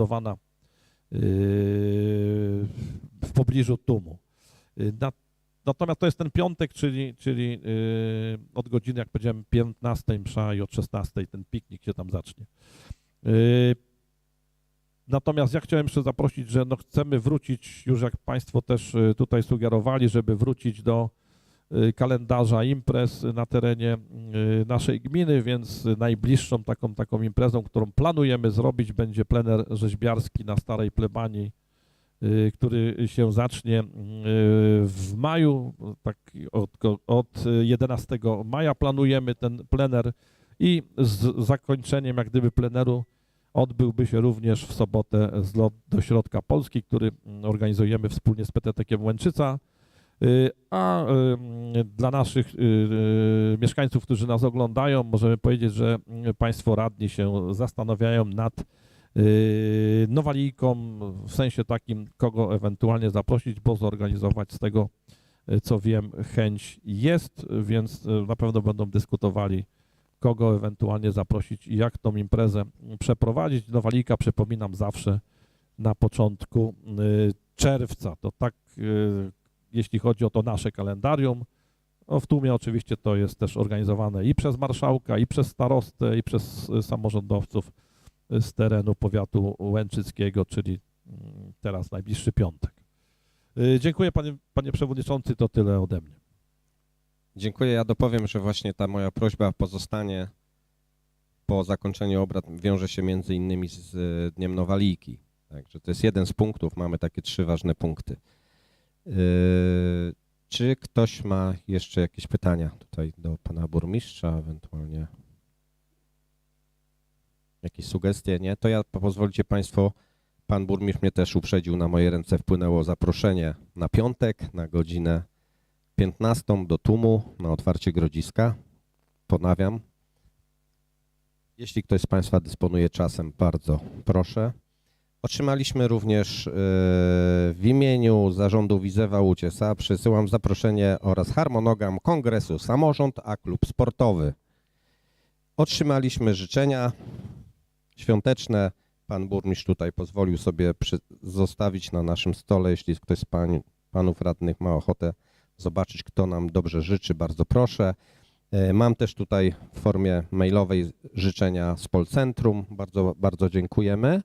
zbudowana yy, w pobliżu Tumu. Yy, Na, natomiast to jest ten piątek, czyli, czyli yy, od godziny, jak powiedziałem, 15 msza i od 16 ten piknik się tam zacznie. Natomiast ja chciałem jeszcze zaprosić, że no chcemy wrócić, już jak Państwo też tutaj sugerowali, żeby wrócić do kalendarza imprez na terenie y, naszej gminy, więc najbliższą taką, taką imprezą, którą planujemy zrobić, będzie plener rzeźbiarski na Starej Plebanii, y, który się zacznie y, w maju, tak od, od 11 maja planujemy ten plener i z zakończeniem jak gdyby pleneru odbyłby się również w sobotę zlot do środka Polski, który organizujemy wspólnie z PTT-kiem Łęczyca. Y, A y, dla naszych y, mieszkańców, którzy nas oglądają, możemy powiedzieć, że Państwo radni się zastanawiają nad Nowalijką, w sensie takim, kogo ewentualnie zaprosić, bo zorganizować z tego, co wiem, chęć jest, więc na pewno będą dyskutowali kogo ewentualnie zaprosić i jak tą imprezę przeprowadzić. Nowalika, przypominam, zawsze na początku czerwca. To tak, jeśli chodzi o to nasze kalendarium. No w tłumie oczywiście to jest też organizowane i przez marszałka, i przez starostę, i przez y, samorządowców y, z terenu powiatu łęczyckiego, czyli mm, teraz najbliższy piątek. Y, Dziękuję panie, panie przewodniczący, to tyle ode mnie. Dziękuję. Ja dopowiem, że właśnie ta moja prośba pozostanie po zakończeniu obrad wiąże się między innymi z Dniem Nowalijki. Także to jest jeden z punktów. Mamy takie trzy ważne punkty. Yy, Czy ktoś ma jeszcze jakieś pytania tutaj do pana burmistrza, ewentualnie jakieś sugestie? Nie? To ja pozwolicie państwo, pan burmistrz mnie też uprzedził, na moje ręce wpłynęło zaproszenie na piątek na godzinę 15 do Tumu na otwarcie grodziska. Ponawiam. Jeśli ktoś z Państwa dysponuje czasem, bardzo proszę. Otrzymaliśmy również e, w imieniu zarządu Wizewa Uciesa przesyłam zaproszenie oraz harmonogram Kongresu Samorząd a Klub Sportowy. Otrzymaliśmy życzenia świąteczne. Pan burmistrz tutaj pozwolił sobie przy, zostawić na naszym stole, jeśli ktoś z pań, panów radnych ma ochotę zobaczyć, kto nam dobrze życzy, bardzo proszę. E, Mam też tutaj w formie mailowej życzenia z Polcentrum, bardzo, bardzo dziękujemy.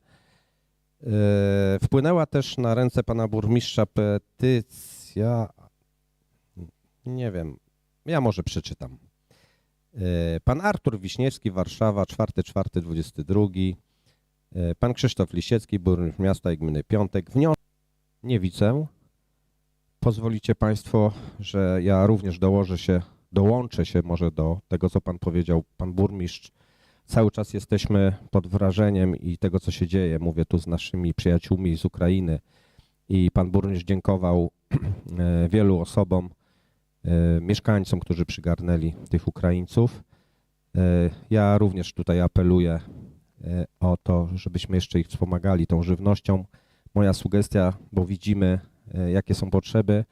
E, Wpłynęła też na ręce pana burmistrza petycja, nie wiem, ja może przeczytam. E, Pan Artur Wiśniewski, Warszawa, 4.4.22. E, Pan Krzysztof Lisiecki, burmistrz miasta i gminy Piątek. Wniosek nie widzę pozwolicie Państwo, że ja również dołożę się, dołączę się może do tego, co Pan powiedział, Pan Burmistrz. Cały czas jesteśmy pod wrażeniem i tego, co się dzieje. Mówię tu z naszymi przyjaciółmi z Ukrainy i Pan Burmistrz dziękował e, wielu osobom, e, mieszkańcom, którzy przygarnęli tych Ukraińców. E, Ja również tutaj apeluję o to, żebyśmy jeszcze ich wspomagali tą żywnością. Moja sugestia, bo widzimy, jakie są potrzeby.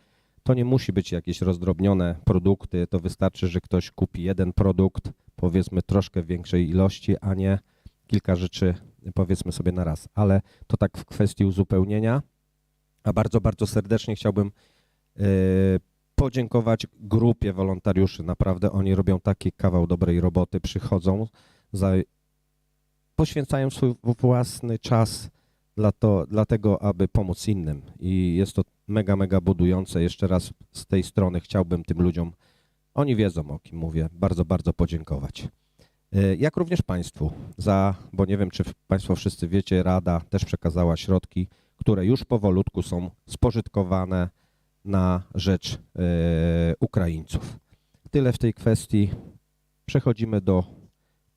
To nie musi być jakieś rozdrobnione produkty, to wystarczy, że ktoś kupi jeden produkt, powiedzmy troszkę większej ilości, a nie kilka rzeczy, powiedzmy sobie na raz. Ale to tak w kwestii uzupełnienia. A bardzo, bardzo serdecznie chciałbym e, podziękować grupie wolontariuszy. Naprawdę oni robią taki kawał dobrej roboty, przychodzą, za, poświęcają swój własny czas dla, to, dla tego, aby pomóc innym. I jest to mega, mega budujące. Jeszcze raz z tej strony chciałbym tym ludziom, oni wiedzą o kim mówię, bardzo, bardzo podziękować. E, Jak również Państwu za, bo nie wiem, czy Państwo wszyscy wiecie, Rada też przekazała środki, które już powolutku są spożytkowane na rzecz e, Ukraińców. Tyle w tej kwestii. Przechodzimy do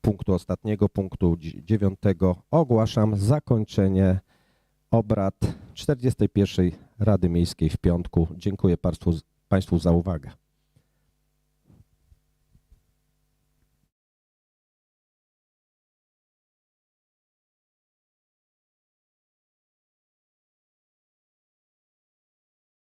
punktu ostatniego, punktu dzi- dziewiątego. Ogłaszam zakończenie obrad 41. Rady Miejskiej w piątku. Dziękuję Państwu, Państwu za uwagę.